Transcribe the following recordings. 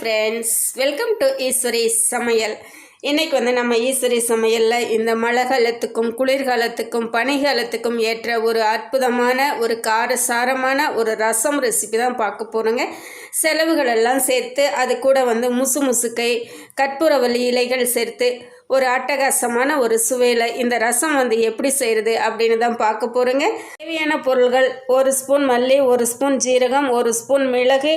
Friends welcome to Eswari சமையல். இன்றைக்கி வந்து நம்ம ஈஸ்வரி சமையலில் இந்த மழை காலத்துக்கும் குளிர்காலத்துக்கும் பனிகாலத்துக்கும் ஏற்ற ஒரு அற்புதமான ஒரு காரசாரமான ஒரு ரசம் ரெசிபி தான் பார்க்க போகிறோங்க செலவுகளெல்லாம் சேர்த்து அது கூட வந்து முசு முசுக்கை கற்பூரவல்லி இலைகள் சேர்த்து ஒரு அட்டகாசமான ஒரு சுவையில் இந்த ரசம் வந்து எப்படி செய்கிறது அப்படின்னு தான் பார்க்க போகிறோங்க தேவையான பொருள்கள் ஒரு ஸ்பூன் மல்லி ஒரு ஸ்பூன் ஜீரகம் ஒரு ஸ்பூன் மிளகு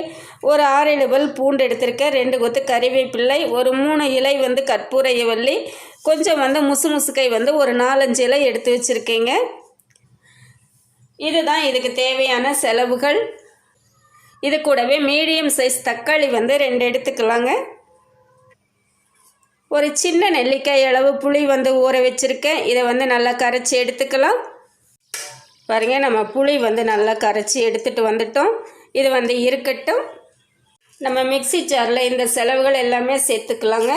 ஒரு ஆறேழு பூண்டு எடுத்திருக்கேன் ரெண்டு கொத்து கறிவேப்பிள்ளை ஒரு மூணு இலை வந்து கற்பூரைய வள்ளி கொஞ்சம் வந்து முசு முசுக்கை வந்து ஒரு நாலஞ்சு இலை எடுத்து வச்சுருக்கேங்க. இதுதான் இதுக்கு தேவையான செலவுகள். இது கூடவே மீடியம் சைஸ் தக்காளி வந்து ரெண்டு எடுத்துக்கலாங்க. ஒரு சின்ன நெல்லிக்காய் அளவு புளி வந்து ஊற வச்சுருக்கேன். இதை வந்து நல்லா கரைச்சி எடுத்துக்கலாம். பாருங்கள் நம்ம புளி வந்து நல்லா கரைச்சி எடுத்துகிட்டு வந்துட்டோம். இது வந்து இருக்கட்டும். நம்ம மிக்ஸி ஜாரில் இந்த செலவுகள் எல்லாமே சேர்த்துக்கலாங்க.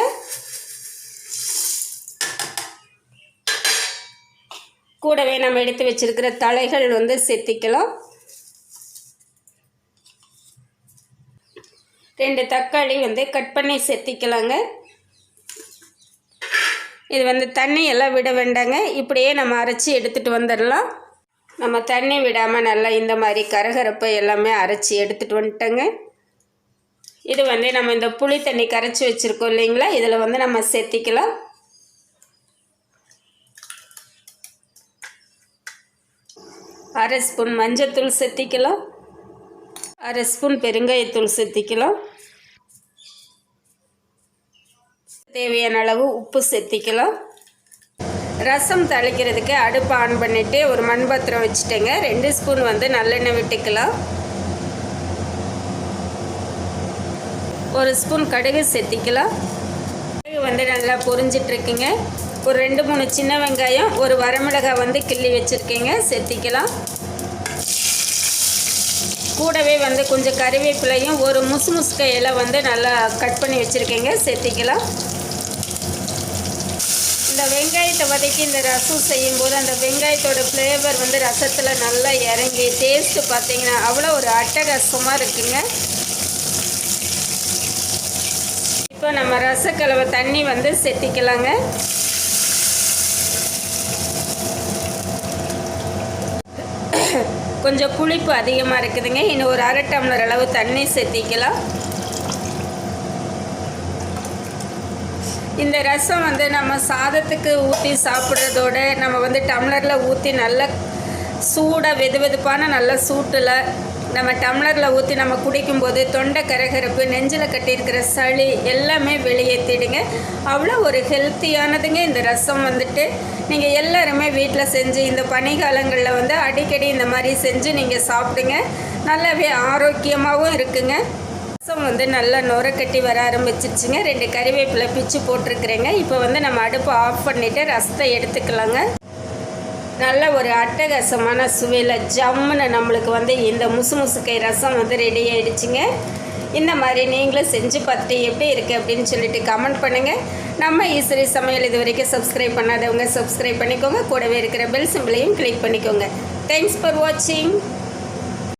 கூடவே நம்ம எடுத்து வச்சிருக்கிற தலைகள் வந்து சேர்த்திக்கலாம். ரெண்டு தக்காளி வந்து கட் பண்ணி சேர்த்திக்கலாங்க. இது வந்து தண்ணி எல்லாம் விட வேண்டாங்க. இப்படியே நம்ம அரைச்சி எடுத்துகிட்டு வந்துடலாம். நம்ம தண்ணி விடாமல் நல்லா இந்த மாதிரி கரகரப்பை எல்லாமே அரைச்சி எடுத்துகிட்டு வந்துட்டோங்க. இது வந்து நம்ம இந்த புளி தண்ணி கரைச்சி வச்சுருக்கோம் இல்லைங்களா? இதில் வந்து நம்ம சேர்த்திக்கலாம். அரை ஸ்பூன் மஞ்சத்தூள் சேர்த்திக்கலாம். அரை ஸ்பூன் பெருங்காயத்தூள் சேர்த்திக்கலாம். தேவையான அளவு உப்பு சேர்த்திக்கலாம். ரசம் தளிக்கிறதுக்கு அடுப்பு ஆன் பண்ணிவிட்டு ஒரு மண் பாத்திரம் வச்சுட்டேங்க. ரெண்டு ஸ்பூன் வந்து நல்லெண்ணெய் விட்டுக்கலாம். ஒரு ஸ்பூன் கடுகு சேர்த்திக்கலாம். கடுகு வந்து நல்லா பொரிஞ்சிட்ருக்குங்க. ஒரு ரெண்டு மூணு சின்ன வெங்காயம் ஒரு வரமிளகாய் வந்து கிள்ளி வச்சுருக்கேங்க. சேர்த்திக்கலாம். கூடவே வந்து கொஞ்சம் கறிவேப்பிலையும் ஒரு முசு முசுக்கையெல்லாம் வந்து நல்லா கட் பண்ணி வச்சுருக்கேங்க. சேர்த்திக்கலாம். இந்த வெங்காயத்தை வதக்கி இந்த ரசம் செய்யும்போது அந்த வெங்காயத்தோட ஃப்ளேவர் வந்து ரசத்தில் நல்லா இறங்கி டேஸ்ட்டு பார்த்தீங்கன்னா அவ்வளோ ஒரு அட்டகாசமாக இருக்குங்க. இப்போ நம்ம ரசக்கலவை தண்ணி வந்து செத்திக்கலாங்க. கொஞ்சம் புளிப்பு அதிகமாக இருக்குதுங்க. இன்னும் ஒரு அரை டம்ளர் அளவு தண்ணி செத்திக்கலாம். இந்த ரசம் வந்து நம்ம சாதத்துக்கு ஊற்றி சாப்பிட்றதோட நம்ம வந்து டம்ளரில் ஊற்றி நல்ல சூடாக வெது வெதுப்பான நல்ல சூட்டில் நம்ம டம்ளரில் ஊற்றி நம்ம குடிக்கும்போது தொண்டை கரகரப்பு நெஞ்சில் கட்டியிருக்கிற சளி எல்லாமே வெளியேற்றிடுங்க அவ்வளோ ஒரு ஹெல்த்தியானதுங்க இந்த ரசம் வந்துட்டு. நீங்கள் எல்லாருமே வீட்டில் செஞ்சு இந்த பனிகாலங்களில் வந்து அடிக்கடி இந்த மாதிரி செஞ்சு நீங்கள் சாப்பிடுங்க. நல்லாவே ஆரோக்கியமாகவும் இருக்குங்க. ரசம் வந்து நல்லா நுர கட்டி வர ஆரம்பிச்சிருச்சுங்க. ரெண்டு கறிவேப்பிலை பிச்சு போட்டிருக்கிறேங்க. இப்போ வந்து நம்ம அடுப்பை ஆஃப் பண்ணிவிட்டு ரசத்தை எடுத்துக்கலாங்க. நல்ல ஒரு அட்டகாசமான சுவையில் ஜம்முன்னு நம்மளுக்கு வந்து இந்த முசு முசுக்கை ரசம் வந்து ரெடி ஆகிடுச்சிங்க இந்த மாதிரி நீங்களும் செஞ்சு பார்த்துட்டு எப்படி இருக்குது அப்படின்னு சொல்லிட்டு கமெண்ட் பண்ணுங்கள் நம்ம ஈஸ்வரி சமையல் இது வரைக்கும் சப்ஸ்கிரைப் பண்ணாதவங்க சப்ஸ்கிரைப் பண்ணிக்கோங்க. கூடவே இருக்கிற பெல் சிம்பிளையும் கிளிக் பண்ணிக்கோங்க. தேங்க்ஸ் ஃபார் வாட்சிங்